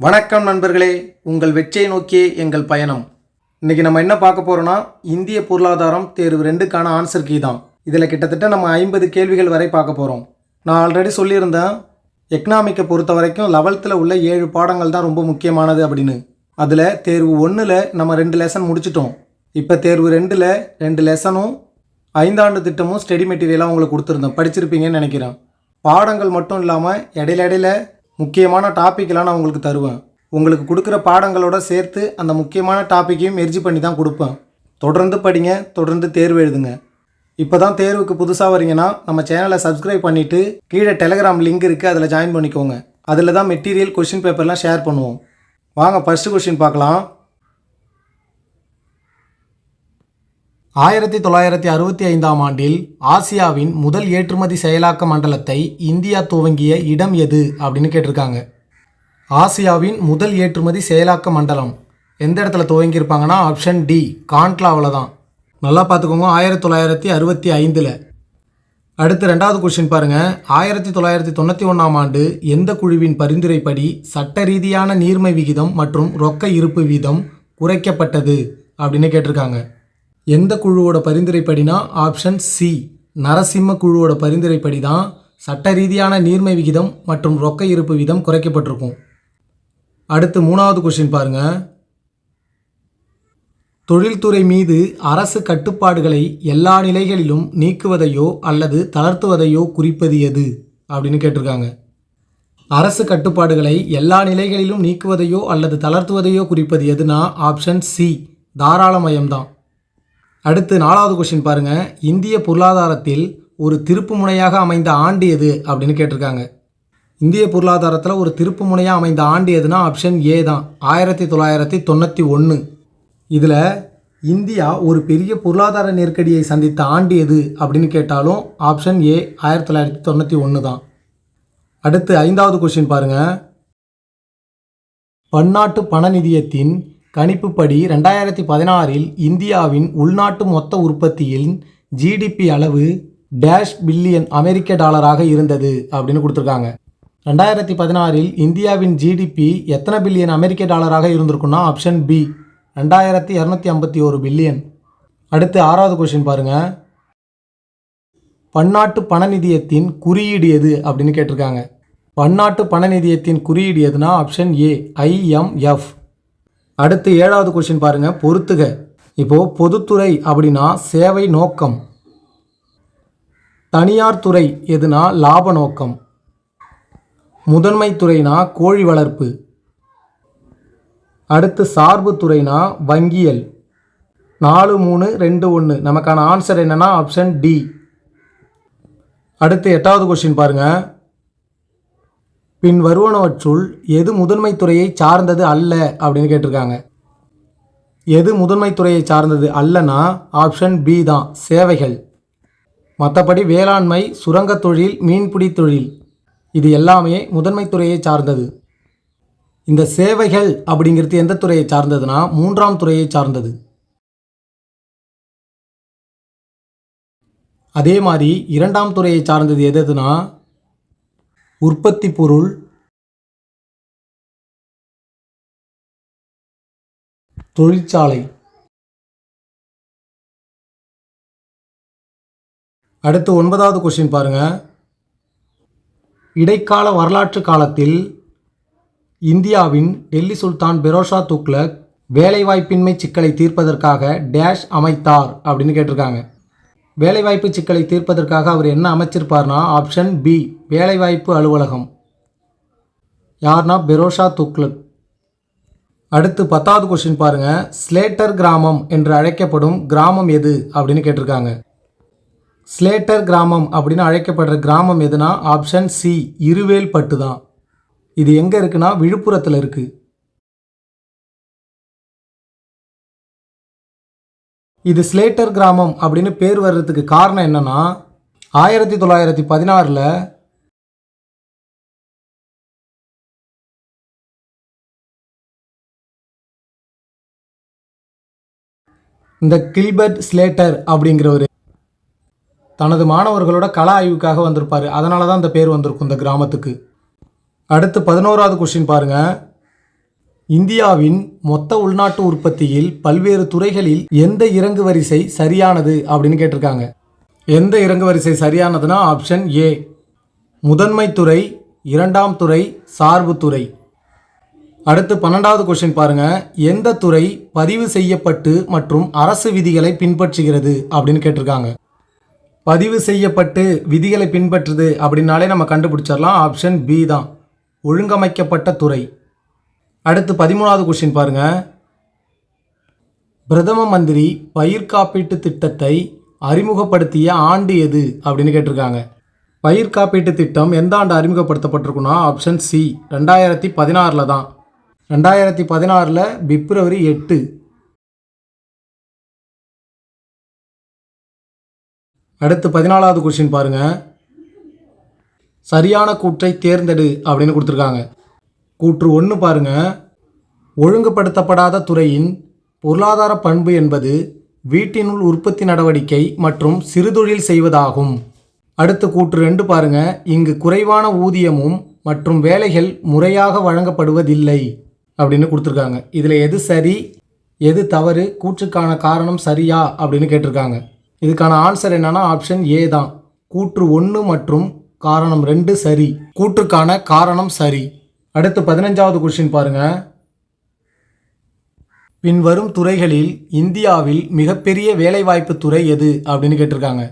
வணக்கம் நண்பர்களே. உங்கள் வெற்றியை நோக்கியே எங்கள் பயணம். இன்னைக்கு நம்ம என்ன பார்க்க போகிறோன்னா இந்திய பொருளாதாரம் தேர்வு ரெண்டுக்கான ஆன்சர் கீ தான். இதில் கிட்டத்தட்ட நம்ம ஐம்பது கேள்விகள் வரை பார்க்க போகிறோம் நான் ஆல்ரெடி சொல்லியிருந்தேன் எக்கனாமிக்கை பொறுத்த வரைக்கும் லெவல்த்தில் உள்ள ஏழு பாடங்கள் தான் ரொம்ப முக்கியமானது அப்படின்னு. அதில் தேர்வு ஒன்றில் நம்ம ரெண்டு லெசன் முடிச்சிட்டோம். இப்போ தேர்வு ரெண்டில் ரெண்டு லெசனும் ஐந்தாண்டு திட்டமும் ஸ்டடி மெட்டீரியலாக உங்களுக்கு கொடுத்துருந்தோம் படிச்சிருப்பீங்கன்னு நினைக்கிறேன். பாடங்கள் மட்டும் இல்லாமல் இடையில இடையில முக்கியமான டாப்பிக்கெலாம் நான் உங்களுக்கு தருவேன். உங்களுக்கு கொடுக்குற பாடங்களோட சேர்த்து அந்த முக்கியமான டாப்பிக்கையும் எரிஜி பண்ணி தான் கொடுப்பேன். தொடர்ந்து படிங்க தொடர்ந்து தேர்வு எழுதுங்க. இப்போ தான் தேர்வுக்கு புதுசாக வரீங்கன்னா நம்ம சேனலை சப்ஸ்கிரைப் பண்ணிவிட்டு கீழே டெலகிராம் லிங்க் இருக்குது அதில் ஜாயின் பண்ணிக்கோங்க. அதில் தான் மெட்டீரியல் கொஷின் பேப்பர்லாம் ஷேர் பண்ணுவோம். வாங்க ஃபஸ்ட்டு கொஷின் பார்க்கலாம். ஆயிரத்தி தொள்ளாயிரத்தி அறுபத்தி ஐந்தாம் ஆண்டில் ஆசியாவின் முதல் ஏற்றுமதி செயலாக்க மண்டலத்தை இந்தியா துவங்கிய இடம் எது அப்படின்னு கேட்டிருக்காங்க. ஆசியாவின் முதல் ஏற்றுமதி செயலாக்க மண்டலம் எந்த இடத்துல துவங்கியிருப்பாங்கன்னா ஆப்ஷன் டி கான்ட்லாவில் தான். நல்லா பார்த்துக்கோங்க ஆயிரத்தி தொள்ளாயிரத்தி அறுபத்தி ஐந்தில். அடுத்து ரெண்டாவது கொஷின் பாருங்கள் ஆயிரத்தி தொள்ளாயிரத்தி தொண்ணூற்றி ஒன்றாம் ஆண்டு எந்த குழுவின் பரிந்துரைப்படி சட்ட ரீதியான நீர்மை விகிதம் மற்றும் ரொக்க இருப்பு வீதம் குறைக்கப்பட்டது அப்படின்னு கேட்டிருக்காங்க. எந்த குழுவோட பரிந்துரைப்படினா ஆப்ஷன் சி நரசிம்ம குழுவோட பரிந்துரைப்படி தான் சட்ட ரீதியான நீர்மை விகிதம் மற்றும் ரொக்க இருப்பு விதம் குறைக்கப்பட்டிருக்கும். அடுத்து மூணாவது கொஸ்டின் பாருங்க. தொழில்துறை மீது அரசு கட்டுப்பாடுகளை எல்லா நிலைகளிலும் நீக்குவதையோ அல்லது தளர்த்துவதையோ குறிப்பது எது? அப்படின்னு கேட்டிருக்காங்க. அரசு கட்டுப்பாடுகளை எல்லா நிலைகளிலும் நீக்குவதையோ அல்லது தளர்த்துவதையோ குறிப்பது எதுனா ஆப்ஷன் சி தாராளமயம்தான். அடுத்து நாலாவது கொஸ்டின் பாருங்க. இந்திய பொருளாதாரத்தில் ஒரு திருப்பு முனையாக அமைந்த ஆண்டு எது? அப்படின்னு கேட்டிருக்காங்க. இந்திய பொருளாதாரத்தில் ஒரு திருப்பு முனையாக அமைந்த ஆண்டு எதுனா ஆப்ஷன் ஏ தான். ஆயிரத்தி தொள்ளாயிரத்தி தொண்ணூற்றி ஒன்று இதில் இந்தியா ஒரு பெரிய பொருளாதார நெருக்கடியை சந்தித்த ஆண்டு எது? அப்படின்னு கேட்டாலும் ஆப்ஷன் ஏ ஆயிரத்தி தொள்ளாயிரத்தி தொண்ணூற்றி ஒன்று தான். அடுத்து ஐந்தாவது கொஸ்டின் பாருங்கள் பன்னாட்டு பண நிதியத்தின் கணிப்புப்படி ரெண்டாயிரத்தி பதினாறில் இந்தியாவின் உள்நாட்டு மொத்த உற்பத்தியின் ஜிடிபி அளவு டேஷ் பில்லியன் அமெரிக்க டாலராக இருந்தது அப்படின்னு கொடுத்துருக்காங்க. ரெண்டாயிரத்தி பதினாறில் இந்தியாவின் ஜிடிபி எத்தனை பில்லியன் அமெரிக்க டாலராக இருந்திருக்குன்னா ஆப்ஷன் பி ரெண்டாயிரத்தி இரநூத்தி ஐம்பத்தி ஒரு பில்லியன். அடுத்து ஆறாவது கொஷின் பாருங்கள் பன்னாட்டு பண நிதியத்தின் குறியீடு எது அப்படின்னு கேட்டிருக்காங்க. பன்னாட்டு பண நிதியத்தின் குறியீடு எதுனா ஆப்ஷன் ஏ ஐஎம்எஃப் அடுத்து ஏழாவது கொஷின் பாருங்கள் பொறுத்துக. இப்போது பொதுத்துறை அப்படின்னா சேவை நோக்கம். தனியார் துறை எதுனா லாப நோக்கம். முதன்மை துறைனா கோழி வளர்ப்பு. அடுத்து சார்பு துறைனா வங்கியல். நாலு மூணு ரெண்டு ஒன்று நமக்கான ஆன்சர் என்னென்னா ஆப்ஷன் டி அடுத்து எட்டாவது கொஸ்டின் பாருங்கள் பின் வருவனவற்றுள் எது முதன்மை துறையை சார்ந்தது அல்ல அப்படின்னு கேட்டிருக்காங்க. எது முதன்மை துறையை சார்ந்தது அல்லனா? ஆப்ஷன் பி தான் சேவைகள். மற்றபடி வேளாண்மை சுரங்கத் தொழில் மீன்பிடி தொழில். இது எல்லாமே முதன்மை துறையை சார்ந்தது. இந்த சேவைகள் அப்படிங்கிறது எந்த துறையை சார்ந்ததுன்னா மூன்றாம் துறையை சார்ந்தது. அதே மாதிரி இரண்டாம் துறையை சார்ந்தது எது எதுனா உற்பத்தி பொருள் தொழிற்சாலை. அடுத்து ஒன்பதாவது கொஸ்டின் பாருங்க. இடைக்கால வரலாற்று காலத்தில் இந்தியாவின் டெல்லி சுல்தான் பெரோஷா துக்லக் வேலைவாய்ப்பின்மை சிக்கலை தீர்ப்பதற்காக டேஷ் அமைத்தார் அப்படின்னு கேட்டிருக்காங்க. வேலைவாய்ப்பு சிக்கலை தீர்ப்பதற்காக அவர் என்ன அமைச்சிருப்பார்னா ஆப்ஷன் பி வேலைவாய்ப்பு அலுவலகம். யார்னா பெரோஷா துக்லக் அடுத்து பத்தாவது கொஸ்டின் பாருங்கள் ஸ்லேட்டர் கிராமம் என்று அழைக்கப்படும் கிராமம் எது அப்படின்னு கேட்டிருக்காங்க. ஸ்லேட்டர் கிராமம் அப்படின்னு அழைக்கப்படுற கிராமம் எதுனா ஆப்ஷன் சி இருவேல்பட்டு தான். இது எங்கே இருக்குன்னா விழுப்புரத்தில் இருக்குது இது ஸ்லேட்டர் கிராமம் அப்படின்னு பேர் வர்றதுக்கு காரணம் என்னன்னா ஆயிரத்தி தொள்ளாயிரத்தி பதினாறில் இந்த கில்பர்ட் ஸ்லேட்டர் அப்படிங்கிறவர் தனது மாணவர்களோட கலா ஆய்வுக்காக வந்திருப்பார். அதனால தான் இந்த பேர் வந்திருக்கும் இந்த கிராமத்துக்கு. அடுத்து பதினோராவது கொஸ்டின் பாருங்கள் இந்தியாவின் மொத்த உள்நாட்டு உற்பத்தியில் பல்வேறு துறைகளில் எந்த இறங்கு வரிசை சரியானது அப்படின்னு கேட்டிருக்காங்க. எந்த இறங்கு வரிசை சரியானதுன்னா ஆப்ஷன் ஏ முதன்மை துறை இரண்டாம் துறை சார்பு துறை. அடுத்து பன்னெண்டாவது கொஸ்டின் பாருங்க. எந்த துறை பதிவு செய்யப்பட்டு மற்றும் அரசு விதிகளை பின்பற்றுகிறது அப்படின்னு கேட்டிருக்காங்க. பதிவு செய்யப்பட்டு விதிகளை பின்பற்றுது அப்படின்னாலே நம்ம கண்டுபிடிச்சிடலாம். ஆப்ஷன் பி தான். ஒழுங்கமைக்கப்பட்ட துறை. அடுத்து பதிமூணாவது கொஸ்டின் பாருங்க. பிரதம மந்திரி பயிர் காப்பீட்டு திட்டத்தை அறிமுகப்படுத்திய ஆண்டு எது அப்படின்னு கேட்டிருக்காங்க. பயிர் காப்பீட்டு திட்டம் எந்த ஆண்டு அறிமுகப்படுத்தப்பட்டிருக்குன்னா ஆப்ஷன் சி ரெண்டாயிரத்தி பதினாறில் தான். ரெண்டாயிரத்தி பதினாறில் பிப்ரவரி எட்டு. அடுத்து பதினாலாவது கொஸ்டின் பாருங்கள் சரியான கூற்றை தேர்ந்தெடு அப்படின்னு கொடுத்துருக்காங்க. கூற்று ஒன்று பாருங்க. ஒழுங்குபடுத்தப்படாத துறையின் பொருளாதார பண்பு என்பது வீட்டினுள் உற்பத்தி நடவடிக்கை மற்றும் சிறுதொழில் செய்வதாகும். அடுத்து கூற்று ரெண்டு பாருங்க. இங்கு குறைவான ஊதியமும் மற்றும் வேலைகள் முறையாக வழங்கப்படுவதில்லை அப்படின்னு கொடுத்துருக்காங்க. இதில் எது சரி எது தவறு கூற்றுக்கான காரணம் சரியா அப்படின்னு கேட்டிருக்காங்க. இதுக்கான ஆன்சர் என்னன்னா ஆப்ஷன் ஏ தான். கூற்று ஒன்று மற்றும் காரணம் ரெண்டு சரி. கூற்றுக்கான காரணம் சரி. அடுத்து பதினஞ்சாவது கொஸ்டின் பாருங்க. பின்வரும் துறைகளில் இந்தியாவில் மிகப்பெரிய வேலைவாய்ப்பு துறை எது அப்படின்னு கேட்டிருக்காங்க.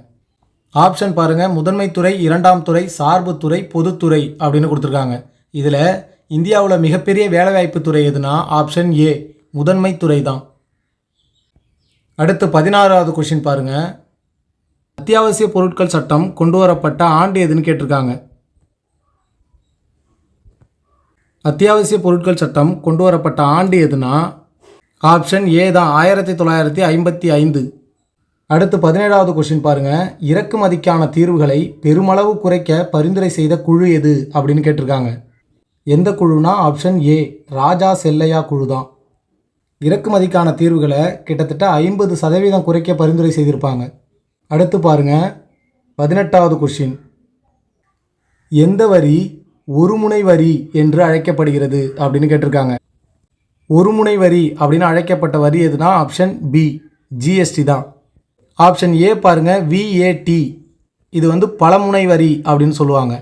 ஆப்ஷன் பாருங்க. முதன்மை துறை இரண்டாம் துறை சார்பு துறை பொதுத்துறை அப்படின்னு கொடுத்துருக்காங்க. இதில் இந்தியாவில் மிகப்பெரிய வேலைவாய்ப்பு துறை எதுனா ஆப்ஷன் ஏ முதன்மை துறை தான் அடுத்து பதினாறாவது கொஷின் பாருங்க. அத்தியாவசிய பொருட்கள் சட்டம் கொண்டு வரப்பட்ட ஆண்டு எதுன்னு கேட்டிருக்காங்க. அத்தியாவசிய பொருட்கள் சட்டம் கொண்டு வரப்பட்ட ஆண்டு எதுனா? ஆப்ஷன் ஏ தான் ஆயிரத்தி தொள்ளாயிரத்தி ஐம்பத்தி ஐந்து. அடுத்து பதினேழாவது கொஷின் பாருங்கள் இறக்குமதிக்கான தீர்வுகளை பெருமளவு குறைக்க பரிந்துரை செய்த குழு எது? அப்படின்னு கேட்டிருக்காங்க. எந்த குழுனா? ஆப்ஷன் ஏ ராஜா செல்லையா குழு தான். இறக்குமதிக்கான தீர்வுகளை கிட்டத்தட்ட ஐம்பது சதவீதம் குறைக்க பரிந்துரை செய்திருப்பாங்க. அடுத்து பாருங்க. பதினெட்டாவது கொஷின் எந்த வரி ஒருமுனை வரி என்று அழைக்கப்படுகிறது அப்படின்னு கேட்டிருக்காங்க. ஒருமுனை வரி அப்படின்னு அழைக்கப்பட்ட வரி எதுனா ஆப்ஷன் பி ஜிஎஸ்டி தான். ஆப்ஷன் ஏ பாருங்க விஏடி இது வந்து பலமுனை வரி அப்படின்னு சொல்லுவாங்க.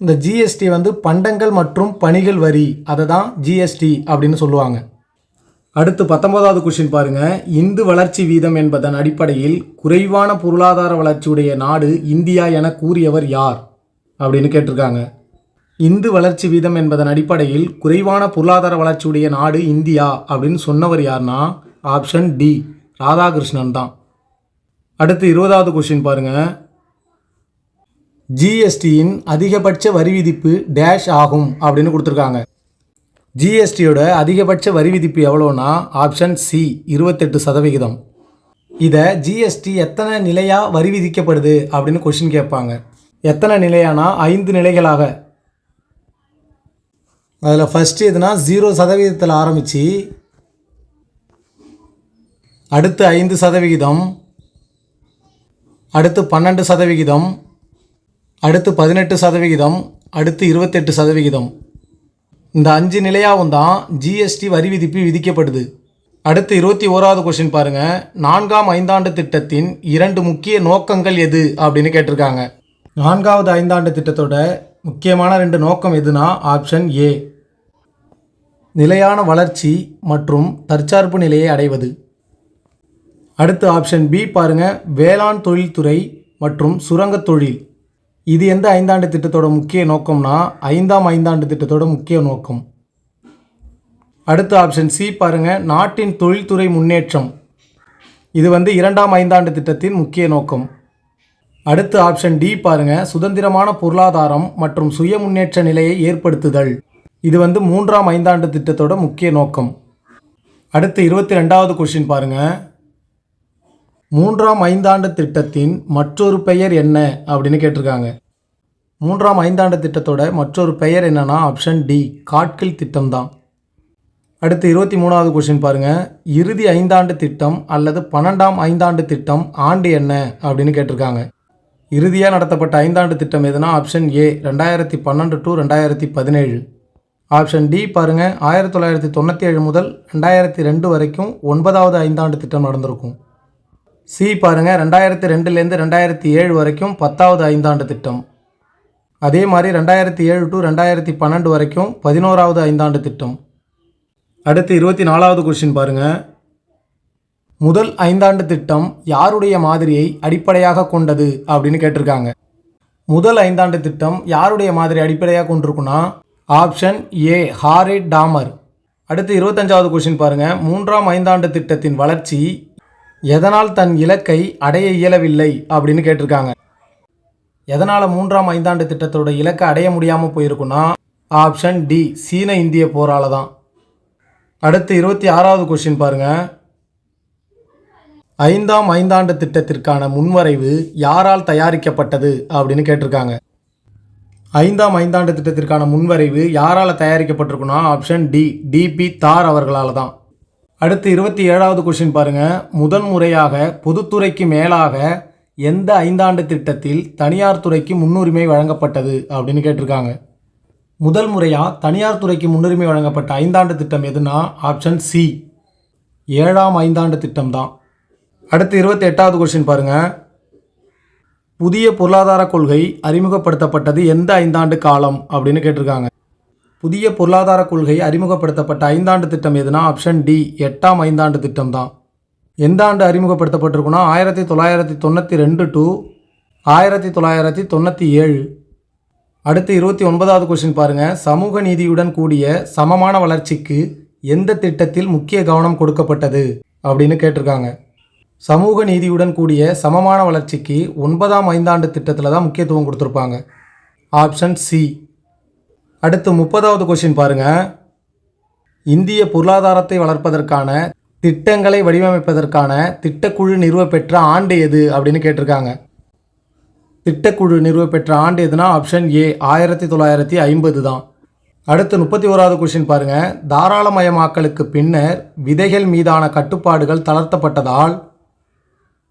இந்த ஜிஎஸ்டி வந்து பண்டங்கள் மற்றும் பணிகள் வரி அதை தான் ஜிஎஸ்டி அப்படின்னு சொல்லுவாங்க. அடுத்து பத்தொன்பதாவது கொஷின் பாருங்க. இந்து வளர்ச்சி வீதம் என்பதன் அடிப்படையில் குறைவான பொருளாதார வளர்ச்சியுடைய நாடு இந்தியா என கூறியவர் யார்? அப்படின்னு கேட்டிருக்காங்க. இந்து வளர்ச்சி வீதம் என்பதன் அடிப்படையில் குறைவான பொருளாதார வளர்ச்சியுடைய நாடு இந்தியா அப்படின்னு சொன்னவர் யார்னா ஆப்ஷன் டி ராதாகிருஷ்ணன் தான். அடுத்து இருபதாவது கொஷின் பாருங்க. ஜிஎஸ்டியின் அதிகபட்ச வரி விதிப்பு டேஷ் ஆகும் அப்படின்னு கொடுத்துருக்காங்க. ஜிஎஸ்டியோட அதிகபட்ச வரி விதிப்பு எவ்வளோனா ஆப்ஷன் சி இருபத்தெட்டு சதவிகிதம். இதை ஜிஎஸ்டி எத்தனை நிலையாக வரி விதிக்கப்படுது அப்படின்னு கொஷின் கேட்பாங்க. எத்தனை நிலையானா ஐந்து நிலைகளாக? அதில் ஃபஸ்ட்டு எதுனா ஜீரோ சதவீதத்தில் ஆரம்பித்து அடுத்து ஐந்து சதவிகிதம் அடுத்து பன்னெண்டு சதவிகிதம் அடுத்து பதினெட்டு சதவிகிதம் அடுத்து இருபத்தெட்டு சதவிகிதம். இந்த அஞ்சு நிலையாகவும் தான் ஜிஎஸ்டி வரி விதிப்பு விதிக்கப்படுது. அடுத்து இருபத்தி ஓராவது கொஷின் பாருங்கள் நான்காம் ஐந்தாண்டு திட்டத்தின் இரண்டு முக்கிய நோக்கங்கள் எது அப்படின்னு கேட்டிருக்காங்க. நான்காவது ஐந்தாண்டு திட்டத்தோட முக்கியமான ரெண்டு நோக்கம் எதுனா ஆப்ஷன் ஏ நிலையான வளர்ச்சி மற்றும் தற்சார்பு நிலையை அடைவது. அடுத்து ஆப்ஷன் பி பாருங்க. வேளாண் தொழில்துறை மற்றும் சுரங்கத் தொழில். இது எந்த ஐந்தாண்டு திட்டத்தோட முக்கிய நோக்கம்னா ஐந்தாம் ஐந்தாண்டு திட்டத்தோட முக்கிய நோக்கம். அடுத்த ஆப்ஷன் சி பாருங்கள் நாட்டின் தொழில்துறை முன்னேற்றம். இது வந்து இரண்டாம் ஐந்தாண்டு திட்டத்தின் முக்கிய நோக்கம். அடுத்து ஆப்ஷன் டி பாருங்கள் சுதந்திரமான பொருளாதாரம் மற்றும் சுய முன்னேற்ற நிலையை ஏற்படுத்துதல். இது வந்து மூன்றாம் ஐந்தாண்டு திட்டத்தோட முக்கிய நோக்கம். அடுத்து இருபத்தி ரெண்டாவது கொஷின் பாருங்கள் மூன்றாம் ஐந்தாண்டு திட்டத்தின் மற்றொரு பெயர் என்ன அப்படின்னு கேட்டிருக்காங்க. மூன்றாம் ஐந்தாண்டு திட்டத்தோட மற்றொரு பெயர் என்னன்னா ஆப்ஷன் டி காட்கில் திட்டம் தான் அடுத்து இருபத்தி மூணாவது கொஸ்டின் பாருங்கள் இறுதி ஐந்தாண்டு திட்டம் அல்லது பன்னெண்டாம் ஐந்தாண்டு திட்டம் ஆண்டு என்ன அப்படின்னு கேட்டிருக்காங்க. இறுதியாக நடத்தப்பட்ட ஐந்தாண்டு திட்டம் எதுனா ஆப்ஷன் ஏ ரெண்டாயிரத்தி பன்னெண்டு டு ரெண்டாயிரத்தி பதினேழு ஆப்ஷன் டி பாருங்கள் ஆயிரத்தி தொள்ளாயிரத்தி தொண்ணூற்றி ஏழு முதல் ரெண்டாயிரத்தி ரெண்டு வரைக்கும் ஒன்பதாவது ஐந்தாண்டு திட்டம் நடந்திருக்கும். சி பாருங்கள் ரெண்டாயிரத்தி ரெண்டுலேருந்து ரெண்டாயிரத்தி ஏழு வரைக்கும் பத்தாவது ஐந்தாண்டு திட்டம். அதே மாதிரி ரெண்டாயிரத்தி ஏழு டு ரெண்டாயிரத்தி பன்னெண்டு வரைக்கும் பதினோராவது ஐந்தாண்டு திட்டம். அடுத்து இருபத்தி நாலாவது கொஷின் பாருங்கள் முதல் ஐந்தாண்டு திட்டம் யாருடைய மாதிரியை அடிப்படையாக கொண்டது அப்படின்னு கேட்டிருக்காங்க. முதல் ஐந்தாண்டு திட்டம் யாருடைய மாதிரி அடிப்படையாக கொண்டிருக்குன்னா ஆப்ஷன் ஏ ஹாரி டாமர். அடுத்து இருபத்தஞ்சாவது கொஷின் பாருங்கள் மூன்றாம் ஐந்தாண்டு திட்டத்தின் வளர்ச்சி எதனால் தன் இலக்கை அடைய இயலவில்லை அப்படின்னு கேட்டிருக்காங்க. எதனால் மூன்றாம் ஐந்தாண்டு திட்டத்தோட இலக்கை அடைய முடியாமல் போயிருக்குன்னா ஆப்ஷன் டி சீன இந்திய போரால் தான். அடுத்து இருபத்தி ஆறாவது கொஷின் பாருங்கள் ஐந்தாம் ஐந்தாண்டு திட்டத்திற்கான முன்வரைவு யாரால் தயாரிக்கப்பட்டது அப்படின்னு கேட்டிருக்காங்க. ஐந்தாம் ஐந்தாண்டு திட்டத்திற்கான முன்வரைவு யாரால் தயாரிக்கப்பட்டிருக்குன்னா ஆப்ஷன் டி டிபி தார் அவர்களால் தான். அடுத்து இருபத்தி ஏழாவது கொஷின் பாருங்கள் முதன் முறையாக பொதுத்துறைக்கு மேலாக எந்த ஐந்தாண்டு திட்டத்தில் தனியார் துறைக்கு முன்னுரிமை வழங்கப்பட்டது அப்படின்னு கேட்டிருக்காங்க. முதல் முறையாக தனியார் துறைக்கு முன்னுரிமை வழங்கப்பட்ட ஐந்தாண்டு திட்டம் எதுனா ஆப்ஷன் சி ஏழாம் ஐந்தாண்டு திட்டம் தான். அடுத்து இருபத்தி எட்டாவது கொஷின் பாருங்க. புதிய பொருளாதார கொள்கை அறிமுகப்படுத்தப்பட்டது எந்த ஐந்தாண்டு காலம் அப்படின்னு கேட்டிருக்காங்க. புதிய பொருளாதார கொள்கை அறிமுகப்படுத்தப்பட்ட ஐந்தாண்டு திட்டம் எதுனா ஆப்ஷன் டி எட்டாம் ஐந்தாண்டு திட்டம் தான் எந்த ஆண்டு அறிமுகப்படுத்தப்பட்டிருக்குன்னா ஆயிரத்தி தொள்ளாயிரத்தி தொண்ணூற்றி ரெண்டு டு ஆயிரத்தி தொள்ளாயிரத்தி தொண்ணூற்றி ஏழு. அடுத்து இருபத்தி ஒன்பதாவது கொஸ்டின் பாருங்கள் சமூக நீதியுடன் கூடிய சமமான வளர்ச்சிக்கு எந்த திட்டத்தில் முக்கிய கவனம் கொடுக்கப்பட்டது அப்படின்னு கேட்டிருக்காங்க. சமூக நீதியுடன் கூடிய சமமான வளர்ச்சிக்கு ஒன்பதாம் ஐந்தாண்டு திட்டத்தில் தான் முக்கியத்துவம் கொடுத்துருப்பாங்க. Option C. அடுத்து முப்பதாவது கொஷின் பாருங்க. இந்திய பொருளாதாரத்தை வளர்ப்பதற்கான திட்டங்களை வடிவமைப்பதற்கான திட்டக்குழு நிறுவப்பெற்ற ஆண்டு எது அப்படின்னு கேட்டிருக்காங்க. திட்டக்குழு நிறுவப்பெற்ற ஆண்டு எதுனா ஆப்ஷன் ஏ ஆயிரத்தி தொள்ளாயிரத்தி ஐம்பது தான். அடுத்து முப்பத்தி ஓராவது கொஷின் பாருங்க. தாராளமயமாக்கலுக்கு பின்னர் விதைகள் மீதான கட்டுப்பாடுகள் தளர்த்தப்பட்டதால்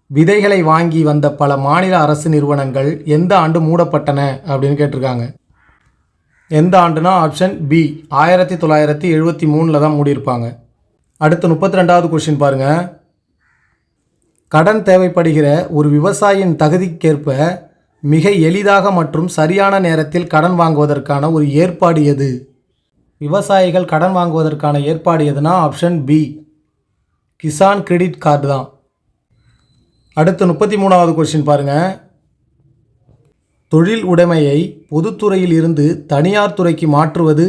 விதைகளை வாங்கி வந்த பல மாநில அரசு நிறுவனங்கள் எந்த ஆண்டு மூடப்பட்டன அப்படின்னு கேட்டிருக்காங்க. எந்த ஆண்டுனா ஆப்ஷன் பி ஆயிரத்தி தொள்ளாயிரத்தி எழுபத்தி மூணில் தான் மூடியிருப்பாங்க. அடுத்து முப்பத்தி ரெண்டாவது கொஷின் பாருங்கள் கடன் தேவைப்படுகிற ஒரு விவசாயியின் தகுதிக்கேற்ப மிக எளிதாக மற்றும் சரியான நேரத்தில் கடன் வாங்குவதற்கான ஒரு ஏற்பாடு எது? விவசாயிகள் கடன் வாங்குவதற்கான ஏற்பாடு எதுனா option B Kisan credit card தான். அடுத்து முப்பத்தி மூணாவது கொஸ்டின் பாருங்கள் தொழில் உடைமையை பொதுத்துறையில் இருந்து தனியார் துறைக்கு மாற்றுவது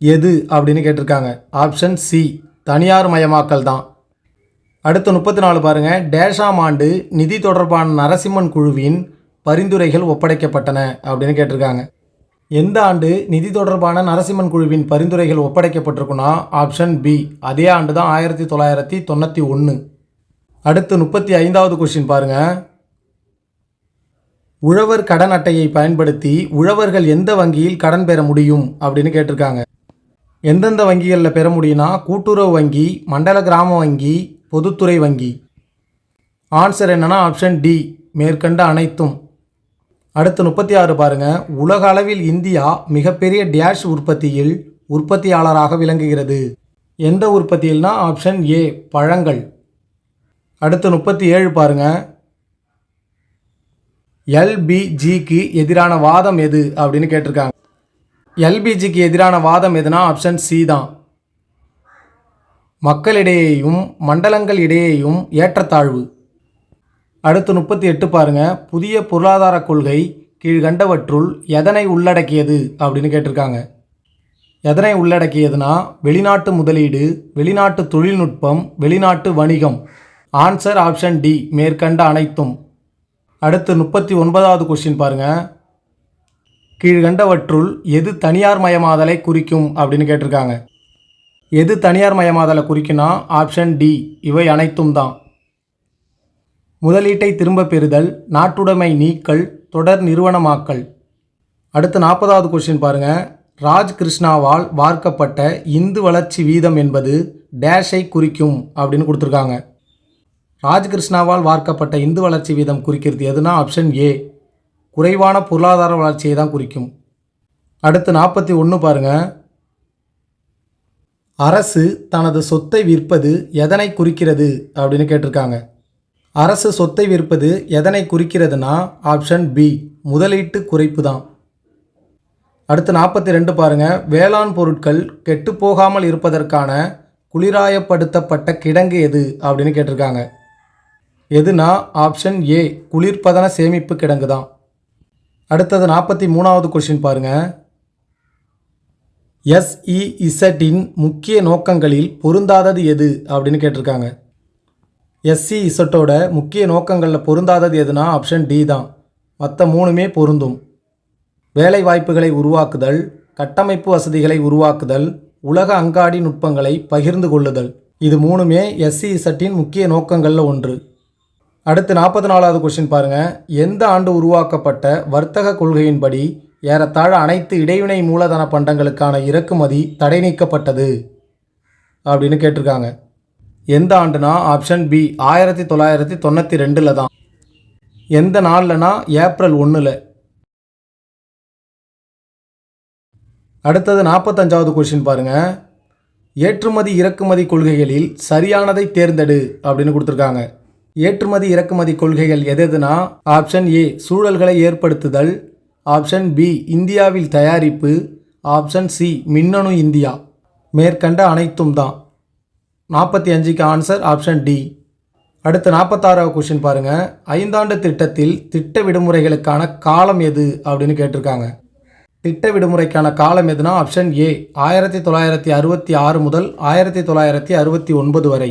எது அப்படின்னு கேட்டிருக்காங்க. ஆப்ஷன் சி தனியார் மயமாக்கல் தான். அடுத்து முப்பத்தி நாலு பாருங்கள் டேஷாம் ஆண்டு நிதி தொடர்பான நரசிம்மன் குழுவின் பரிந்துரைகள் ஒப்படைக்கப்பட்டன அப்படின்னு கேட்டிருக்காங்க. எந்த ஆண்டு நிதி தொடர்பான நரசிம்மன் குழுவின் பரிந்துரைகள் ஒப்படைக்கப்பட்டிருக்குன்னா ஆப்ஷன் பி அதே ஆண்டு தான் ஆயிரத்தி தொள்ளாயிரத்தி தொண்ணூற்றி ஒன்று அடுத்து முப்பத்தி ஐந்தாவது கொஷின் பாருங்கள் உழவர் கடன் அட்டையை பயன்படுத்தி உழவர்கள் எந்த வங்கியில் கடன் பெற முடியும் அப்படின்னு கேட்டிருக்காங்க. எந்தெந்த வங்கிகளில் பெற முடியும்னா கூட்டுறவு வங்கி மண்டல கிராம வங்கி பொதுத்துறை வங்கி. ஆன்சர் என்னன்னா ஆப்ஷன் டி மேற்கண்ட அனைத்தும். அடுத்து முப்பத்தி ஆறு பாருங்கள் உலக அளவில் இந்தியா மிகப்பெரிய டேஷ் உற்பத்தியில் உற்பத்தியாளராக விளங்குகிறது. எந்த உற்பத்தியில்னா ஆப்ஷன் ஏ பழங்கள். அடுத்து முப்பத்தி ஏழு பாருங்கள் எல்பிஜிக்கு எதிரான வாதம் எது அப்படின்னு கேட்டிருக்காங்க. எல்பிஜிக்கு எதிரான வாதம் எதுனா ஆப்ஷன் சி தான். மக்களிடையேயும் மண்டலங்கள் இடையேயும் ஏற்றத்தாழ்வு. அடுத்து முப்பத்தி எட்டு பாருங்க. புதிய பொருளாதார கொள்கை கீழ்கண்டவற்றுள் எதனை உள்ளடக்கியது அப்படின்னு கேட்டிருக்காங்க. எதனை உள்ளடக்கியதுனா வெளிநாட்டு முதலீடு வெளிநாட்டு தொழில்நுட்பம் வெளிநாட்டு வணிகம். ஆன்சர் ஆப்ஷன் டி மேற்கண்ட அனைத்தும். அடுத்து முப்பத்தி ஒன்பதாவது கொஸ்டின் பாருங்கள் கீழ்கண்டவற்றுள் எது தனியார் மயமாதலை குறிக்கும் அப்படின்னு கேட்டிருக்காங்க. எது தனியார் மயமாதலை குறிக்குன்னா ஆப்ஷன் டி இவை அனைத்தும் தான். முதலீட்டை திரும்பப் பெறுதல் நாட்டுடைமை நீக்கல் தொடர் நிறுவனமாக்கல். அடுத்து நாற்பதாவது கொஸ்டின் பாருங்கள் ராஜ் கிருஷ்ணாவால் வார்க்கப்பட்ட இந்து வளர்ச்சி வீதம் என்பது டேஷை குறிக்கும் அப்படின்னு கொடுத்துருக்காங்க. ராஜ்கிருஷ்ணாவால் வார்க்கப்பட்ட இந்து வளர்ச்சி வீதம் குறிக்கிறது எதுனா ஆப்ஷன் ஏ குறைவான பொருளாதார வளர்ச்சியை தான் குறிக்கும். அடுத்து நாற்பத்தி ஒன்று பாருங்க. அரசு தனது சொத்தை விற்பது எதனை குறிக்கிறது அப்படின்னு கேட்டிருக்காங்க. அரசு சொத்தை விற்பது எதனை குறிக்கிறதுனா ஆப்ஷன் பி முதலீட்டு குறைப்பு தான். அடுத்து நாற்பத்தி ரெண்டு பாருங்கள் வேளாண் பொருட்கள் கெட்டுப்போகாமல் இருப்பதற்கான குளிராயப்படுத்தப்பட்ட கிடங்கு எது அப்படின்னு கேட்டிருக்காங்க. எதுனா ஆப்ஷன் ஏ குளிர்பதன சேமிப்பு கிடங்கு தான் அடுத்தது நாற்பத்தி மூணாவது கொஷின் பாருங்க. எஸ்இஇசட்டின் முக்கிய நோக்கங்களில் பொருந்தாதது எது அப்படின்னு கேட்டிருக்காங்க. எஸ்சி இசட்டோட முக்கிய நோக்கங்களில் பொருந்தாதது எதுனா ஆப்ஷன் டி தான். மற்ற மூணுமே பொருந்தும். வேலை வாய்ப்புகளை உருவாக்குதல் கட்டமைப்பு வசதிகளை உருவாக்குதல் உலக அங்காடி நுட்பங்களை பகிர்ந்து கொள்ளுதல். இது மூணுமே எஸ்சி இசட்டின் முக்கிய நோக்கங்களில் ஒன்று. அடுத்து நாற்பத்தி நாலாவது கொஸ்டின் பாருங்கள் எந்த ஆண்டு உருவாக்கப்பட்ட வர்த்தக கொள்கையின்படி ஏறத்தாழ அனைத்து இடைவினை மூலதன பண்டங்களுக்கான இறக்குமதி தடை நீக்கப்பட்டது? அப்படின்னு கேட்டிருக்காங்க. எந்த ஆண்டுனா ஆப்ஷன் பி ஆயிரத்தி தொள்ளாயிரத்தி தொண்ணூற்றி ரெண்டில் தான். எந்த நாள்லனா ஏப்ரல் ஒன்றில் அடுத்தது நாற்பத்தஞ்சாவது கொஷின் பாருங்கள் ஏற்றுமதி இறக்குமதி கொள்கைகளில் சரியானதை தேர்ந்தெடு அப்படின்னு கொடுத்துருக்காங்க. ஏற்றுமதி இறக்குமதி கொள்கைகள் எதெதுனா? ஆப்ஷன் ஏ சூழல்களை ஏற்படுத்துதல். ஆப்ஷன் பி இந்தியாவில் தயாரிப்பு. ஆப்ஷன் சி மின்னணு இந்தியா. மேற்கண்ட அனைத்தும் தான். நாற்பத்தி அஞ்சுக்கு ஆன்சர் ஆப்ஷன் டி. அடுத்து நாற்பத்தாறாவது கொஷின் பாருங்க. ஐந்தாண்டு திட்டத்தில் திட்ட விடுமுறைகளுக்கான காலம் எது அப்படின்னு கேட்டிருக்காங்க. திட்ட விடுமுறைக்கான காலம் எதுனா? ஆப்ஷன் ஏ ஆயிரத்தி தொள்ளாயிரத்தி அறுபத்தி ஆறு முதல் ஆயிரத்தி தொள்ளாயிரத்தி அறுபத்தி ஒன்பது வரை.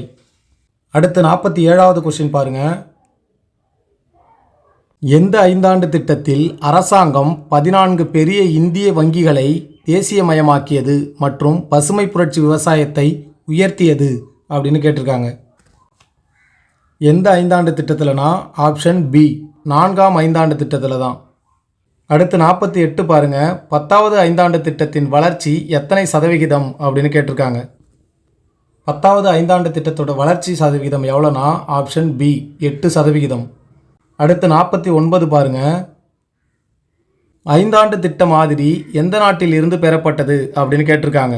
அடுத்து நாற்பத்தி ஏழாவது கொஸ்டின் பாருங்க. எந்த ஐந்தாண்டு திட்டத்தில் அரசாங்கம் பதினான்கு பெரிய இந்திய வங்கிகளை தேசியமயமாக்கியது மற்றும் பசுமை புரட்சி விவசாயத்தை உயர்த்தியது அப்படின்னு கேட்டிருக்காங்க. எந்த ஐந்தாண்டு திட்டத்தில்னா ஆப்ஷன் பி நான்காம் ஐந்தாண்டு திட்டத்தில் தான். அடுத்து நாற்பத்தி எட்டு பாருங்கள் பத்தாவது ஐந்தாண்டு திட்டத்தின் வளர்ச்சி எத்தனை சதவிகிதம் அப்படின்னு கேட்டிருக்காங்க. பத்தாவது ஐந்தாண்டு திட்டத்தோட வளர்ச்சி சதவிகிதம் எவ்வளோனா ஆப்ஷன் பி எட்டு சதவிகிதம். அடுத்து நாற்பத்தி ஒன்பது பாருங்க. ஐந்தாண்டு திட்ட மாதிரி எந்த நாட்டில் இருந்து பெறப்பட்டது அப்படின்னு கேட்டிருக்காங்க.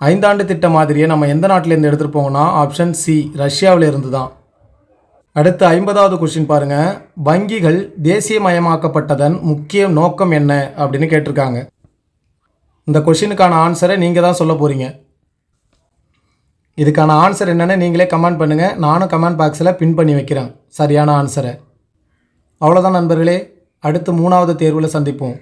ஐந்தாண்டு திட்ட மாதிரியை நம்ம எந்த நாட்டிலேருந்து எடுத்துகிட்டு போவோம்னா ஆப்ஷன் சி ரஷ்யாவில் இருந்து தான் அடுத்து ஐம்பதாவது கொஷின் பாருங்க. வங்கிகள் தேசியமயமாக்கப்பட்டதன் முக்கிய நோக்கம் என்ன அப்படின்னு கேட்டிருக்காங்க. இந்த கொஷினுக்கான ஆன்சரை நீங்கள் தான் சொல்ல போகிறீங்க இதுக்கான ஆன்சர் என்னென்னு நீங்களே கமெண்ட் பண்ணுங்கள் நானும் கமெண்ட் பாக்ஸில் பின் பண்ணி வைக்கிறேன். சரியான ஆன்சரை அவ்வளோதான் நண்பர்களே. அடுத்து மூணாவது தேர்வில் சந்திப்போம்.